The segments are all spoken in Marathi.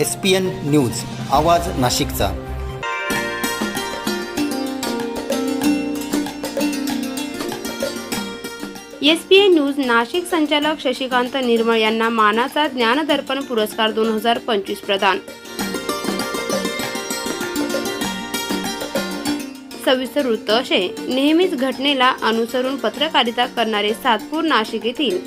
एस पी एन न्यूज आवाज नाशिकचा. S P N news Nashik संचालक शशिकांत निर्मळ यांना मानाचा ज्ञानदर्पण पुरस्कार दोन हजार पंचवीस प्रदान. सविस्तर वृत्त असे नेहमीच घटनेला अनुसरून पत्रकारिता करणारे सातपूर नाशिक येथील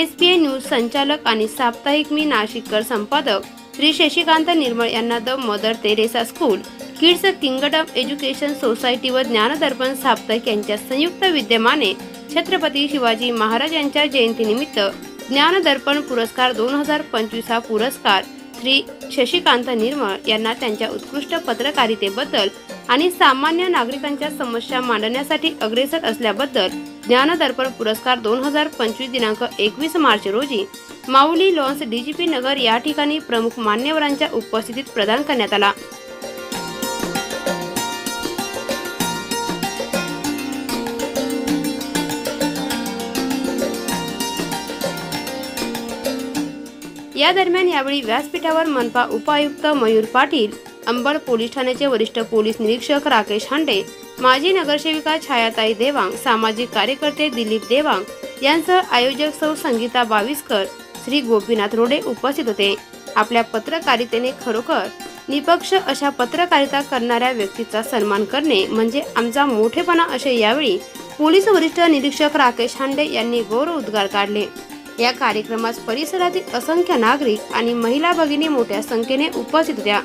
एस पी एन न्यूज संचालक आणि साप्ताहिक मी नाशिककर संपादक श्री शशिकांत निर्मळ यांना the Mother Teresa school kids kingdom education society व ज्ञानदर्पण साप्ताहिक यांच्या संयुक्त विद्यमाने छत्रपती शिवाजी महाराज यांच्या जयंतीनिमित्त ज्ञानदर्पण पुरस्कार दोन हजार पंचवीस हा पुरस्कार श्री शशिकांत निर्मळ यांना त्यांच्या उत्कृष्ट पत्रकारितेबद्दल आणि सामान्य नागरिकांच्या समस्या मांडण्यासाठी अग्रेसर असल्याबद्दल ज्ञानदर्पण पुरस्कार दोन हजार पंचवीस दिनांक एकवीस मार्च रोजी माऊली लॉन्स डीजीपी नगर या ठिकाणी प्रमुख मान्यवरांच्या उपस्थितीत प्रदान करण्यात आला. या दरम्यान यावेळी व्यासपीठावर मनपा उपायुक्त मयूर पाटील अंबड पोलीस ठाण्याचे वरिष्ठ पोलीस निरीक्षक राकेश हांडे माजी नगरसेविका छायाताई देवांग सामाजिक कार्यकर्ते दिलीप देवांग यांसह आयोजक सौ संगीता बाविस्कर श्री गोपीनाथ रोडे उपस्थित होते. आपल्या पत्रकारितेने खरोखर निपक्ष अशा पत्रकारिता करणाऱ्या व्यक्तीचा सन्मान करणे म्हणजे आमचा मोठेपणा असे यावेळी पोलीस वरिष्ठ निरीक्षक राकेश हांडे यांनी गौरव उद्गार काढले. या कार्यक्रमास परिसरातील असंख्य नागरिक आणि महिला भगिनी मोठ्या संख्येने उपस्थित होत्या.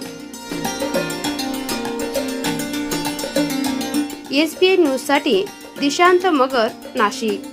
एस पी न्यूजसाठी दिशांत मगर नाशिक.